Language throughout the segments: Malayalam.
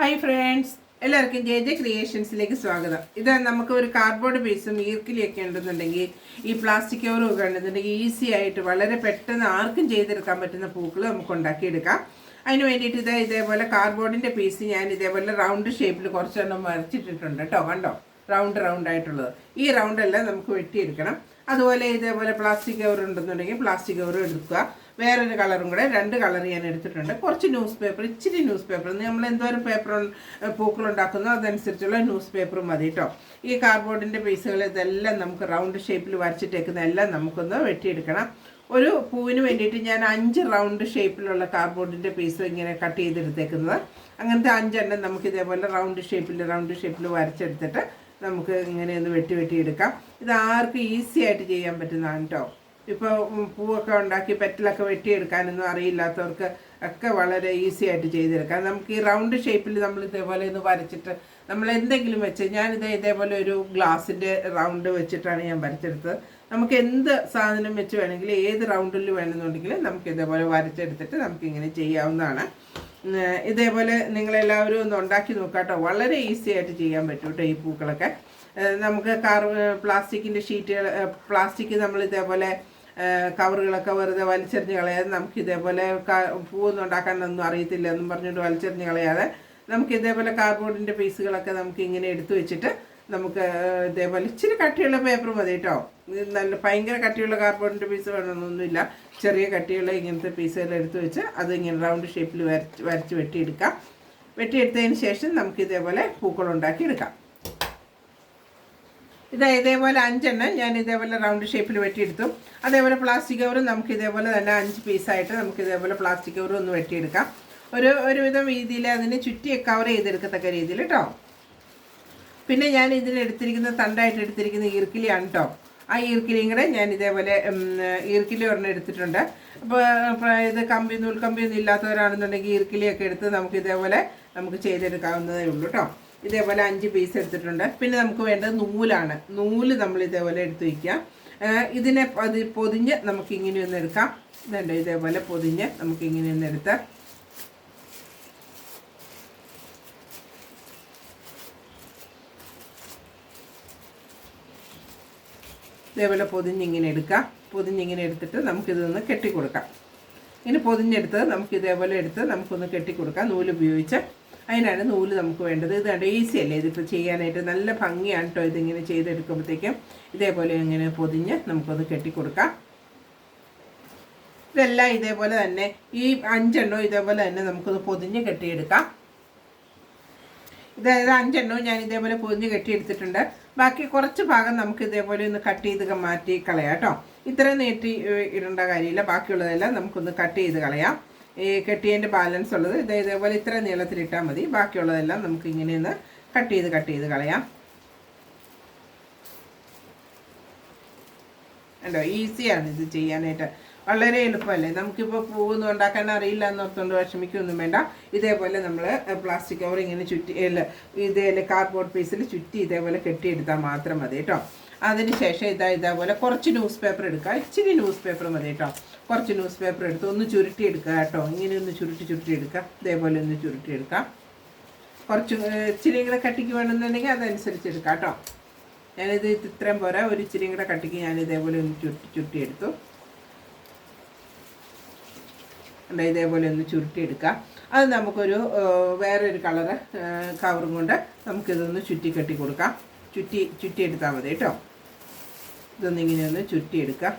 ഹായ് ഫ്രണ്ട്സ് എല്ലാവർക്കും ജെ ജെ ക്രിയേഷൻസിലേക്ക് സ്വാഗതം. ഇത് നമുക്ക് ഒരു കാർഡ്ബോർഡ് പീസും ഈർക്കിലിയൊക്കെ ഉണ്ടെന്നുണ്ടെങ്കിൽ ഈ പ്ലാസ്റ്റിക് കവറും ഒക്കെ ഉണ്ടെന്നുണ്ടെങ്കിൽ ഈസി ആയിട്ട് വളരെ പെട്ടെന്ന് ആർക്കും ചെയ്തെടുക്കാൻ പറ്റുന്ന പൂക്കൾ നമുക്ക് ഉണ്ടാക്കിയെടുക്കാം. അതിന് വേണ്ടിയിട്ട് ഇതാ ഇതേപോലെ കാർഡ്ബോർഡിന്റെ പീസ് ഞാൻ ഇതേപോലെ റൗണ്ട് ഷേപ്പിൽ കുറച്ചെണ്ണം വരച്ചിട്ടിട്ടുണ്ട് കേട്ടോ. കണ്ടോ? റൗണ്ട് റൗണ്ട് ആയിട്ടുള്ളത്. ഈ റൗണ്ട് എല്ലാം നമുക്ക് വെട്ടിയെടുക്കണം. അതുപോലെ ഇതേപോലെ പ്ലാസ്റ്റിക് കവർ ഉണ്ടെന്നുണ്ടെങ്കിൽ പ്ലാസ്റ്റിക് കവർ എടുക്കുക. വേറൊരു കളറും കൂടെ രണ്ട് കളർ ഞാൻ എടുത്തിട്ടുണ്ട്. കുറച്ച് ന്യൂസ് പേപ്പർ ഇച്ചിരി ന്യൂസ് പേപ്പർ. നമ്മൾ എന്തോരം പേപ്പർ പൂക്കൾ ഉണ്ടാക്കുന്നോ അതനുസരിച്ചുള്ള ന്യൂസ് പേപ്പർ മതി കേട്ടോ. ഈ കാർഡ്ബോർഡിന്റെ പീസുകൾ ഇതെല്ലാം നമുക്ക് റൗണ്ട് ഷേപ്പിൽ വരച്ചിട്ടേക്കുന്ന എല്ലാം നമുക്കൊന്ന് വെട്ടിയെടുക്കണം. ഒരു പൂവിന് വേണ്ടിയിട്ട് ഞാൻ അഞ്ച് റൗണ്ട് ഷേപ്പിലുള്ള കാർഡ്ബോർഡിന്റെ പീസ് ഇങ്ങനെ കട്ട് ചെയ്തെടുത്തേക്കുന്നത്. അങ്ങനത്തെ അഞ്ചെണ്ണം നമുക്ക് ഇതേപോലെ റൗണ്ട് ഷേപ്പിൽ റൗണ്ട് ഷേപ്പിൽ വരച്ചെടുത്തിട്ട് നമുക്ക് ഇങ്ങനെ ഒന്ന് വെട്ടി വെട്ടിയെടുക്കാം. ഇത് ആർക്കും ഈസി ആയിട്ട് ചെയ്യാൻ പറ്റുന്നതാണ് കേട്ടോ. ഇപ്പോൾ പൂവൊക്കെ ഉണ്ടാക്കി പെറ്റലൊക്കെ വെട്ടിയെടുക്കാനൊന്നും അറിയില്ലാത്തവർക്ക് ഒക്കെ വളരെ ഈസി ആയിട്ട് ചെയ്തെടുക്കാം. നമുക്ക് ഈ റൗണ്ട് ഷേപ്പിൽ നമ്മൾ ഇതേപോലെ ഒന്ന് വരച്ചിട്ട് നമ്മൾ എന്തെങ്കിലും വെച്ച് ഞാനിത് ഇതേപോലെ ഒരു ഗ്ലാസിന്റെ റൗണ്ട് വെച്ചിട്ടാണ് ഞാൻ വരച്ചെടുത്തത്. നമുക്ക് എന്ത് സാധനം വെച്ച് വേണമെങ്കിലും ഏത് റൗണ്ടിൽ വേണമെന്നുണ്ടെങ്കിൽ നമുക്ക് ഇതേപോലെ വരച്ചെടുത്തിട്ട് നമുക്ക് ഇങ്ങനെ ചെയ്യാവുന്നതാണ്. ഇതേപോലെ നിങ്ങളെല്ലാവരും ഒന്ന് ഉണ്ടാക്കി നോക്കാട്ടോ. വളരെ ഈസി ആയിട്ട് ചെയ്യാൻ പറ്റും കേട്ടോ ഈ പൂക്കളൊക്കെ. നമുക്ക് കാർ പ്ലാസ്റ്റിക്കിന്റെ ഷീറ്റുകൾ പ്ലാസ്റ്റിക് നമ്മൾ ഇതേപോലെ കവറുകളൊക്കെ വെറുതെ വലിച്ചെറിഞ്ഞ് കളയാതെ നമുക്ക് ഇതേപോലെ പൂവൊന്നും ഉണ്ടാക്കാനൊന്നും അറിയത്തില്ല എന്നും പറഞ്ഞുകൊണ്ട് വലിച്ചെറിഞ്ഞ് കളയാതെ നമുക്ക് ഇതേപോലെ കാർഡ്ബോർഡിന്റെ പീസുകളൊക്കെ നമുക്ക് ഇങ്ങനെ എടുത്തു വെച്ചിട്ട് നമുക്ക് ഇതേപോലെ ഇച്ചിരി കട്ടിയുള്ള പേപ്പർ മതി കേട്ടോ നല്ല ഭയങ്കര കട്ടിയുള്ള കാർഡ്ബോർഡിന്റെ പീസ് വേണമെന്നൊന്നുമില്ല. ചെറിയ കട്ടിയുള്ള ഇങ്ങനത്തെ പീസുകൾ എടുത്തു വെച്ച് അത് ഇങ്ങനെ റൗണ്ട് ഷേപ്പിൽ വരച്ച് വരച്ച് വെട്ടിയെടുക്കാം. വെട്ടിയെടുത്തതിന് ശേഷം നമുക്ക് ഇതേപോലെ പൂക്കൾ ഉണ്ടാക്കി എടുക്കാം ഇത് ഇതേപോലെ അഞ്ചെണ്ണം ഞാൻ ഇതേപോലെ റൗണ്ട് ഷേപ്പിൽ വെട്ടിയെടുത്തു. അതേപോലെ പ്ലാസ്റ്റിക് കവറും നമുക്ക് ഇതേപോലെ തന്നെ അഞ്ച് പീസായിട്ട് നമുക്ക് ഇതേപോലെ പ്ലാസ്റ്റിക് കവറും ഒന്ന് വെട്ടിയെടുക്കാം. ഒരു ഒരുവിധം രീതിയിൽ അതിന് ചുറ്റി കവർ ചെയ്തെടുക്കത്തക്ക രീതിയിൽ കേട്ടോ പിന്നെ ഞാൻ ഇതിന് എടുത്തിരിക്കുന്ന തണ്ടായിട്ട് എടുത്തിരിക്കുന്ന ഈർക്കിലിയാണ് കേട്ടോ ആ ഈർക്കിലിയും കൂടെ ഞാൻ ഇതേപോലെ ഈർക്കിലി ഒരെണ്ണം എടുത്തിട്ടുണ്ട്. അപ്പോൾ ഇത് കമ്പി നൂൽക്കമ്പിയൊന്നും ഇല്ലാത്തവരാണെന്നുണ്ടെങ്കിൽ ഈർക്കിലിയൊക്കെ എടുത്ത് നമുക്ക് ഇതേപോലെ നമുക്ക് ചെയ്തെടുക്കാവുന്നതേ ഉള്ളൂ കേട്ടോ ഇതേപോലെ അഞ്ച് പീസ് എടുത്തിട്ടുണ്ട്. പിന്നെ നമുക്ക് വേണ്ടത് നൂലാണ്. നൂൽ നമ്മൾ ഇതേപോലെ എടുത്തു വയ്ക്കാം ഇതിനെ പതി പൊതിഞ്ഞ് നമുക്ക് ഇങ്ങനെ ഒന്ന് എടുക്കാം. ഇതുണ്ട് ഇതേപോലെ പൊതിഞ്ഞ് നമുക്ക് ഇങ്ങനെ ഒന്ന് എടുത്ത്. ഇതേപോലെ പൊതിഞ്ഞിങ്ങനെ എടുക്കാം. പൊതിഞ്ഞിങ്ങനെ എടുത്തിട്ട് നമുക്കിതൊന്ന് കെട്ടിക്കൊടുക്കാം. ഇങ്ങനെ പൊതിഞ്ഞെടുത്ത് നമുക്ക് ഇതേപോലെ എടുത്ത് നമുക്കൊന്ന് കെട്ടിക്കൊടുക്കാം. നൂൽ ഉപയോഗിച്ച്. അതിനാണ് നൂൽ നമുക്ക് വേണ്ടത്. ഇത് കണ്ടോ ഈസി അല്ലേ? ഇതിപ്പോൾ ചെയ്യാനായിട്ട് നല്ല ഭംഗിയാണ് കേട്ടോ ഇതിങ്ങനെ ചെയ്തെടുക്കുമ്പോഴത്തേക്കും ഇതേപോലെ ഇങ്ങനെ പൊതിഞ്ഞ് നമുക്കൊന്ന് കെട്ടിക്കൊടുക്കാം. ഇതെല്ലാം ഇതേപോലെ തന്നെ ഈ അഞ്ചെണ്ണവും ഇതേപോലെ തന്നെ നമുക്കൊന്ന് പൊതിഞ്ഞ് കെട്ടിയെടുക്കാം. ഇതായത് അഞ്ചെണ്ണവും ഞാൻ ഇതേപോലെ പൊതിഞ്ഞ് കെട്ടിയെടുത്തിട്ടുണ്ട്. ബാക്കി കുറച്ച് ഭാഗം നമുക്ക് ഇതേപോലെ ഒന്ന് കട്ട് ചെയ്ത് മാറ്റി കളയാം കേട്ടോ ഇത്രയും നീട്ടി ഇടേണ്ട കാര്യമില്ല. ബാക്കിയുള്ളതെല്ലാം നമുക്കൊന്ന് കട്ട് ചെയ്ത് കളയാം. ഈ കെട്ടിയതിന്റെ ബാലൻസ് ഉള്ളത്. ഇത് ഇതേപോലെ ഇത്ര നീളത്തിലിട്ടാൽ മതി. ബാക്കിയുള്ളതെല്ലാം നമുക്ക് ഇങ്ങനെ ഒന്ന് കട്ട് ചെയ്ത് കട്ട് ചെയ്ത് കളയാം. ഉണ്ടോ ഈസിയാണ് ഇത് ചെയ്യാനായിട്ട്. വളരെ എളുപ്പമല്ലേ? നമുക്കിപ്പോൾ പൂവൊന്നും ഉണ്ടാക്കാൻ അറിയില്ല എന്നോർത്തുകൊണ്ട് വിഷമിക്കൊന്നും വേണ്ട. ഇതേപോലെ നമ്മൾ പ്ലാസ്റ്റിക് കവർ ഇങ്ങനെ ചുറ്റി ഇതേപോലെ കാർഡ്ബോർഡ് പീസിൽ ചുറ്റി ഇതേപോലെ കെട്ടിയെടുത്താൽ മാത്രം മതി കേട്ടോ. അതിനുശേഷം ഇതാ ഇതേപോലെ കുറച്ച് ന്യൂസ് പേപ്പർ എടുക്കുക. ഇച്ചിരി ന്യൂസ് പേപ്പർ മതി കേട്ടോ. കുറച്ച് ന്യൂസ് പേപ്പർ എടുത്ത് ഒന്ന് ചുരുട്ടി എടുക്കുക കേട്ടോ. ഇങ്ങനെ ഒന്ന് ചുരുട്ടി ചുരുട്ടി എടുക്കുക. ഇതേപോലെ ഒന്ന് ചുരുട്ടി എടുക്കാം കുറച്ച് ഇച്ചിരി കൂടെ കട്ടിക്ക് വേണമെന്നുണ്ടെങ്കിൽ അതനുസരിച്ച് എടുക്കാം കേട്ടോ. ഞാനിത് ഇത്രയും പോരാ. ഒരു ഇച്ചിരി കൂടെ കട്ടിക്ക് ഞാൻ ഇതേപോലെ ഒന്ന് ചുരുട്ടി ചുരുട്ടി എടുത്തു. അല്ല ഇതേപോലെ ഒന്ന് ചുരുട്ടി എടുക്കാം അത് നമുക്കൊരു വേറെ വേറൊരു കളറ് കവറും കൊണ്ട് നമുക്കിതൊന്ന് ചുറ്റി കെട്ടി കൊടുക്കാം. ചുറ്റി ചുറ്റി എടുത്താൽ മതി കേട്ടോ. ഇതൊന്നിങ്ങനെ ഒന്ന് ചുറ്റിയെടുക്കാം.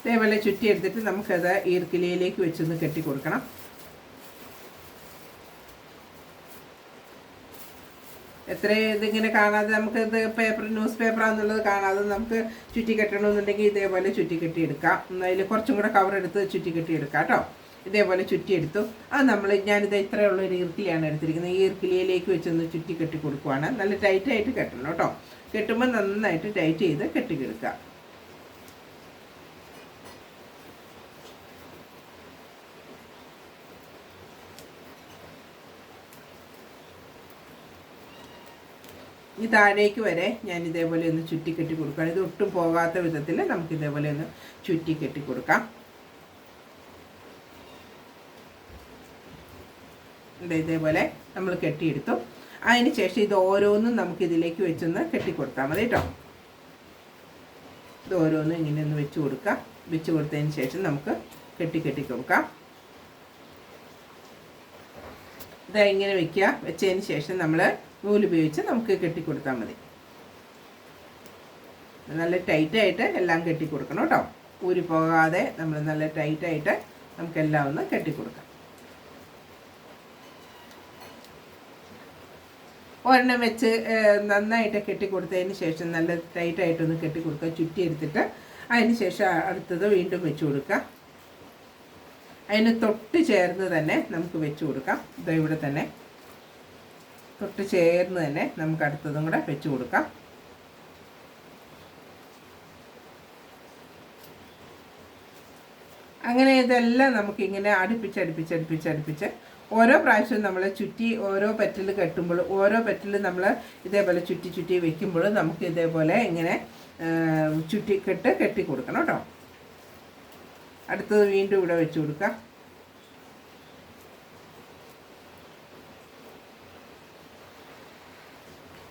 ഇതേപോലെ ചുറ്റിയെടുത്തിട്ട് നമുക്കത് ഈർക്കിലയിലേക്ക് വെച്ചൊന്ന് കെട്ടി കൊടുക്കണം എത്ര ഇതിങ്ങനെ കാണാതെ നമുക്ക് ഇത് പേപ്പർ ന്യൂസ് പേപ്പറാന്നുള്ളത് കാണാതെ നമുക്ക് ചുറ്റി കെട്ടണമെന്നുണ്ടെങ്കിൽ ഇതേപോലെ ചുറ്റി കെട്ടി എടുക്കാം അതിൽ കുറച്ചും കൂടെ കവർ എടുത്ത് ചുറ്റി കെട്ടി എടുക്കാം കേട്ടോ. ഇതേപോലെ ചുറ്റിയെടുത്തു. അത് നമ്മൾ ഞാനിത് ഇത്രയുള്ള ഒരു ഈർക്കിലിയാണ് എടുത്തിരിക്കുന്നത്. ഈ ഈർക്കിലിയിലേക്ക് വെച്ചൊന്ന് ചുറ്റി കെട്ടി കൊടുക്കുവാണ്. നല്ല ടൈറ്റായിട്ട് കെട്ടണം കേട്ടോ. കെട്ടുമ്പോൾ നന്നായിട്ട് ടൈറ്റ് ചെയ്ത് കെട്ടിക്കെടുക്കുക ഈ താഴേക്ക് വരെ ഞാൻ ഇതേപോലെ ഒന്ന് ചുറ്റിക്കെട്ടി കൊടുക്കുകയാണ് ഇത് ഒട്ടും പോകാത്ത വിധത്തിൽ നമുക്ക് ഇതേപോലെ ഒന്ന് ചുറ്റിക്കെട്ടി കൊടുക്കാം. ഇതേപോലെ നമ്മൾ കെട്ടിയെടുത്തു. അതിന് ശേഷം ഇത് ഓരോന്നും നമുക്ക് ഇതിലേക്ക് വെച്ചൊന്ന് കെട്ടിക്കൊടുത്താൽ മതി കേട്ടോ. ഇത് ഓരോന്നും ഇങ്ങനെ ഒന്ന് വെച്ച് കൊടുക്കാം. വെച്ച് കൊടുത്തതിന് ശേഷം നമുക്ക് കെട്ടി കെട്ടി കൊടുക്കാം. ഇത് ഇങ്ങനെ വെക്കുക. വെച്ചതിന് ശേഷം നമ്മൾ നൂലുപയോഗിച്ച് നമുക്ക് കെട്ടിക്കൊടുത്താൽ മതി. നല്ല ടൈറ്റായിട്ട് എല്ലാം കെട്ടിക്കൊടുക്കണം കേട്ടോ. ഊരി പോകാതെ നമ്മൾ നല്ല ടൈറ്റായിട്ട് നമുക്കെല്ലാം ഒന്ന് കെട്ടിക്കൊടുക്കാം. ഒരെണ്ണം വെച്ച് നന്നായിട്ട് കെട്ടിക്കൊടുത്തതിന് ശേഷം നല്ല ടൈറ്റായിട്ടൊന്ന് കെട്ടിക്കൊടുക്കുക. ചുറ്റി എടുത്തിട്ട് അതിന് ശേഷം അടുത്തത് വീണ്ടും വെച്ച് കൊടുക്കുക. അതിന് തൊട്ട് ചേർന്ന് തന്നെ നമുക്ക് വെച്ച് കൊടുക്കാം. ഇതോ ഇവിടെ തന്നെ. തൊട്ട് ചേർന്ന് തന്നെ നമുക്ക് അടുത്തതും കൂടെ വെച്ച് കൊടുക്കാം. അങ്ങനെ ഇതെല്ലാം നമുക്കിങ്ങനെ അടുപ്പിച്ച് അടുപ്പിച്ച് അടുപ്പിച്ച് അടുപ്പിച്ച് ഓരോ പ്രാവശ്യവും നമ്മൾ ചുറ്റി ഓരോ പെറ്റിൽ കെട്ടുമ്പോൾ ഓരോ പെറ്റിൽ നമ്മൾ ഇതേപോലെ ചുറ്റി ചുറ്റി വെക്കുമ്പോൾ നമുക്ക് ഇതേപോലെ ഇങ്ങനെ ചുറ്റി കെട്ടി കൊടുക്കണം കേട്ടോ. അടുത്തത് വീണ്ടും ഇവിടെ വെച്ച് കൊടുക്കാം.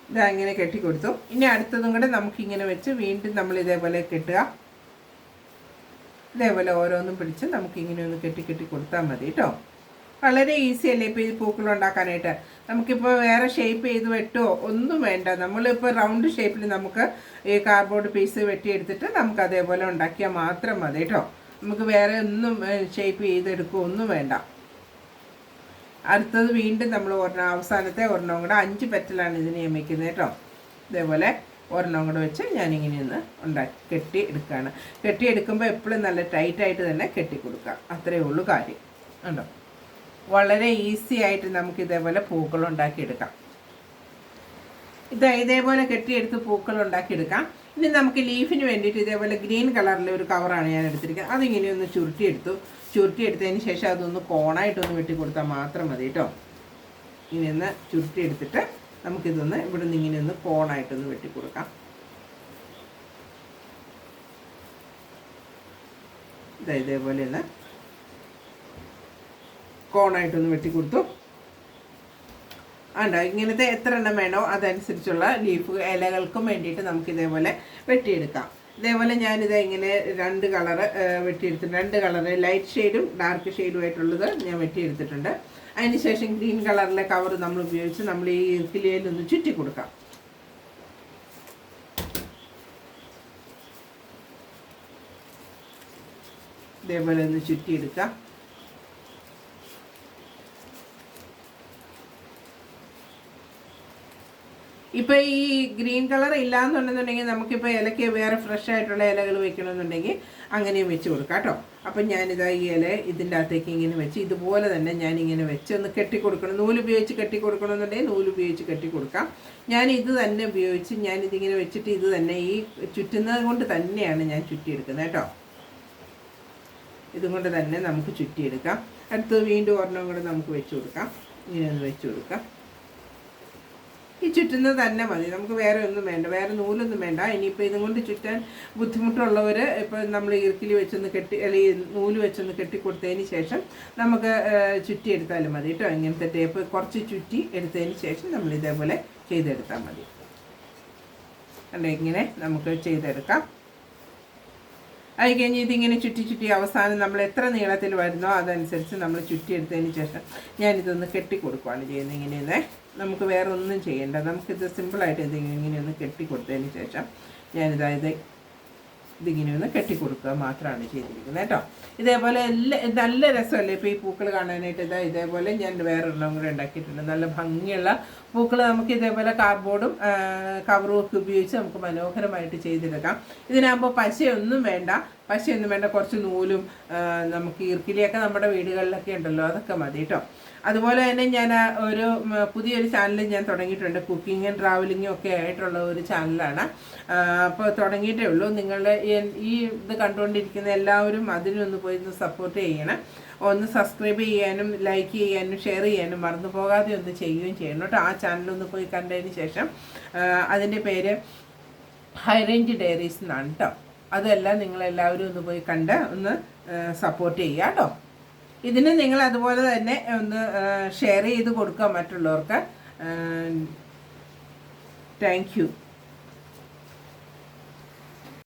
ഇതാ ഇങ്ങനെ കെട്ടി കൊടുത്തു ഇനി അടുത്തതും കൂടെ നമുക്കിങ്ങനെ വെച്ച് വീണ്ടും നമ്മൾ ഇതേപോലെ കെട്ടുക. ഇതേപോലെ ഓരോന്നും പിടിച്ച് നമുക്ക് ഇങ്ങനെ ഒന്ന് കെട്ടി കെട്ടി കൊടുത്താൽ മതി കേട്ടോ വളരെ ഈസി അല്ലേ ഇപ്പോൾ ഈ പൂക്കൾ ഉണ്ടാക്കാനായിട്ട്? നമുക്കിപ്പോൾ വേറെ ഷേപ്പ് ചെയ്ത് വെട്ടോ? ഒന്നും വേണ്ട. നമ്മളിപ്പോൾ റൗണ്ട് ഷേപ്പിൽ നമുക്ക് ഈ കാർഡ്ബോർഡ് പീസ് വെട്ടിയെടുത്തിട്ട് നമുക്ക് അതേപോലെ ഉണ്ടാക്കിയാൽ മാത്രം മതി കേട്ടോ നമുക്ക് വേറെ ഒന്നും ഷേപ്പ് ചെയ്തെടുക്കുക ഒന്നും വേണ്ട. അടുത്തത് വീണ്ടും നമ്മൾ ഒരെണ്ണം അവസാനത്തെ ഒരെണ്ണം കൂടെ അഞ്ച് പെറ്റലാണ് ഇതിന് ഞാൻ കേട്ടോ. ഇതേപോലെ ഒരെണ്ണം കൂടെ വെച്ച് ഞാനിങ്ങനെ ഒന്ന് ഉണ്ടാക്കി കെട്ടി എടുക്കുകയാണ് കെട്ടി എടുക്കുമ്പോൾ എപ്പോഴും നല്ല ടൈറ്റായിട്ട് തന്നെ കെട്ടി കൊടുക്കുക അത്രയേ ഉള്ളൂ കാര്യം. ഉണ്ടോ വളരെ ഈസി ആയിട്ട് നമുക്ക് ഇതേപോലെ പൂക്കൾ ഉണ്ടാക്കിയെടുക്കാം ഇത് ഇതേപോലെ കെട്ടിയെടുത്ത് പൂക്കൾ ഉണ്ടാക്കിയെടുക്കാം ഇനി നമുക്ക് ലീഫിന് വേണ്ടിയിട്ട് ഇതേപോലെ ഗ്രീൻ കളറിലെ ഒരു കവറാണ് ഞാൻ എടുത്തിരിക്കുന്നത്. അതിങ്ങനെ ഒന്ന് ചുരുട്ടിയെടുത്തു. ചുരുട്ടിയെടുത്തതിന് ശേഷം അതൊന്ന് കോണായിട്ടൊന്ന് വെട്ടി കൊടുത്താൽ മാത്രം മതി കേട്ടോ. ഇങ്ങനെ ഒന്ന് ചുരുട്ടിയെടുത്തിട്ട് നമുക്കിതൊന്ന് ഇവിടെ നിന്ന് ഇങ്ങനെ ഒന്ന് കോണായിട്ടൊന്ന് വെട്ടി കൊടുക്കാം ഇതാ ഇതേപോലെ ഒന്ന് കോണായിട്ടൊന്ന് വെട്ടി കൊടുത്തു ആണ്ടോ ഇങ്ങനത്തെ എത്ര എണ്ണം വേണോ അതനുസരിച്ചുള്ള ലീഫ് ഇലകൾക്കും വേണ്ടിയിട്ട് നമുക്ക് ഇതേപോലെ വെട്ടിയെടുക്കാം. ഇതേപോലെ ഞാനിത് ഇങ്ങനെ രണ്ട് കളറ് വെട്ടിയെടുത്തിട്ടുണ്ട്. രണ്ട് കളറ് ലൈറ്റ് ഷെയ്ഡും ഡാർക്ക് ഷെയ്ഡും ആയിട്ടുള്ളത് ഞാൻ വെട്ടിയെടുത്തിട്ടുണ്ട്. അതിന് ശേഷം ഗ്രീൻ കളറിലെ കവർ നമ്മൾ ഉപയോഗിച്ച് നമ്മൾ ഈ കിളിയിലൊന്ന് ചുറ്റി കൊടുക്കാം. ഇതേപോലെ ഒന്ന് ചുറ്റിയെടുക്കാം. ഇപ്പൊ ഈ ഗ്രീൻ കളർ ഇല്ലാന്നുണ്ടെന്നുണ്ടെങ്കിൽ നമുക്കിപ്പോൾ ഇലയ്ക്ക് വേറെ ഫ്രഷ് ആയിട്ടുള്ള ഇലകൾ വെക്കണമെന്നുണ്ടെങ്കിൽ അങ്ങനെയും വെച്ച് കൊടുക്കാം കേട്ടോ. അപ്പം ഞാനിതാ ഈ ഇല ഇതിന്റെ അകത്തേക്ക് ഇങ്ങനെ വെച്ച് ഇതുപോലെ തന്നെ ഞാൻ ഇങ്ങനെ വെച്ച് ഒന്ന് കെട്ടി കൊടുക്കണം. നൂൽ ഉപയോഗിച്ച് കെട്ടി കൊടുക്കണമെന്നുണ്ടെങ്കിൽ നൂൽ ഉപയോഗിച്ച് കെട്ടി കൊടുക്കാം. ഞാൻ ഇത് തന്നെ ഉപയോഗിച്ച് ഞാൻ ഇതിങ്ങനെ വെച്ചിട്ട് ഇത് തന്നെ ഈ ചുറ്റുന്നത് കൊണ്ട് തന്നെയാണ് ഞാൻ ചുറ്റിയെടുക്കുന്നത് കേട്ടോ. ഇതും കൊണ്ട് തന്നെ നമുക്ക് ചുറ്റിയെടുക്കാം. അടുത്ത് വീണ്ടും ഒരെണ്ണം കൂടെ നമുക്ക് വെച്ച് കൊടുക്കാം. ഇങ്ങനെ ഒന്ന് വെച്ച് കൊടുക്കാം. ഈ ചുറ്റുന്നത് തന്നെ മതി. നമുക്ക് വേറെ ഒന്നും വേണ്ട. വേറെ നൂലൊന്നും വേണ്ട. ഇനിയിപ്പോൾ ഇതും കൊണ്ട് ചുറ്റാൻ ബുദ്ധിമുട്ടുള്ളവർ ഇപ്പോൾ നമ്മൾ ഇറുക്കിലി വെച്ചൊന്ന് കെട്ടി അല്ലെങ്കിൽ നൂൽ വെച്ചൊന്ന് കെട്ടി കൊടുത്തതിന് ശേഷം നമുക്ക് ചുറ്റി എടുത്താലും മതി കേട്ടോ. ഇങ്ങനത്തെ ടേപ്പ് കുറച്ച് ചുറ്റി എടുത്തതിന് ശേഷം നമ്മൾ ഇതേപോലെ ചെയ്തെടുത്താൽ മതി. കണ്ടോ? ഇങ്ങനെ നമുക്ക് ചെയ്തെടുക്കാം. അത് കഴിഞ്ഞ് ഇതിങ്ങനെ ചുറ്റി ചുറ്റി അവസാനം നമ്മൾ എത്ര നീളത്തിൽ വരുന്നോ അതനുസരിച്ച് നമ്മൾ ചുറ്റിയെടുത്തതിന് ശേഷം ഞാനിതൊന്ന് കെട്ടി കൊടുക്കുകയാണ് ചെയ്യുന്നത്. ഇങ്ങനെയൊന്ന് നമുക്ക് വേറെ ഒന്നും ചെയ്യേണ്ട. നമുക്കിത് സിമ്പിളായിട്ട് ഇത് ഇങ്ങനെ ഒന്ന് കെട്ടി കൊടുത്തതിന് ശേഷം ഞാനിതായത് ഇതിങ്ങനെ ഒന്ന് കെട്ടി കൊടുക്കുക മാത്രമാണ് ചെയ്തിരിക്കുന്നത് കേട്ടോ. ഇതേപോലെ എല്ലാ നല്ല രസമല്ലേ ഇപ്പോൾ ഈ പൂക്കൾ കാണാനായിട്ട്? ഇതാ ഇതേപോലെ ഞാൻ വേറൊരെണ്ണം കൂടെ ഉണ്ടാക്കിയിട്ടുണ്ട്. നല്ല ഭംഗിയുള്ള പൂക്കൾ നമുക്ക് ഇതേപോലെ കാർഡ്ബോർഡും കവറും ഒക്കെ ഉപയോഗിച്ച് നമുക്ക് മനോഹരമായിട്ട് ചെയ്തെടുക്കാം. ഇതിനാകുമ്പോൾ പശയൊന്നും വേണ്ട. പശയൊന്നും വേണ്ട കുറച്ച് നൂലും നമുക്ക് ഈർക്കിലിയൊക്കെ നമ്മുടെ വീടുകളിലൊക്കെ ഉണ്ടല്ലോ അതൊക്കെ മതി കേട്ടോ അതുപോലെ തന്നെ ഞാൻ ഒരു പുതിയൊരു ചാനൽ ഞാൻ തുടങ്ങിയിട്ടുണ്ട്. കുക്കിങ്ങും ട്രാവലിങ്ങും ഒക്കെ ആയിട്ടുള്ള ഒരു ചാനലാണ് അപ്പോൾ തുടങ്ങിയിട്ടേ ഉള്ളൂ. നിങ്ങളുടെ ഈ- ഇത് കണ്ടുകൊണ്ടിരിക്കുന്ന എല്ലാവരും അതിനൊന്ന് പോയി ഒന്ന് സപ്പോർട്ട് ചെയ്യണം. ഒന്ന് സബ്സ്ക്രൈബ് ചെയ്യാനും ലൈക്ക് ചെയ്യാനും ഷെയർ ചെയ്യാനും മറന്നു പോകാതെ ഒന്ന് ചെയ്യുകയും ചെയ്യണം കേട്ടോ ആ ചാനലൊന്ന് പോയി കണ്ടതിന് ശേഷം അതിന്റെ പേര് ഹൈ റേഞ്ച് ഡയറീസ് എന്നാണ് കേട്ടോ അതെല്ലാം നിങ്ങൾ എല്ലാവരും ഒന്ന് പോയി കണ്ട് ഒന്ന് സപ്പോർട്ട് ചെയ്യുക കേട്ടോ ഇതിന് നിങ്ങൾ അതുപോലെ തന്നെ ഒന്ന് ഷെയർ ചെയ്ത് കൊടുക്കുക മറ്റുള്ളവർക്ക്. താങ്ക്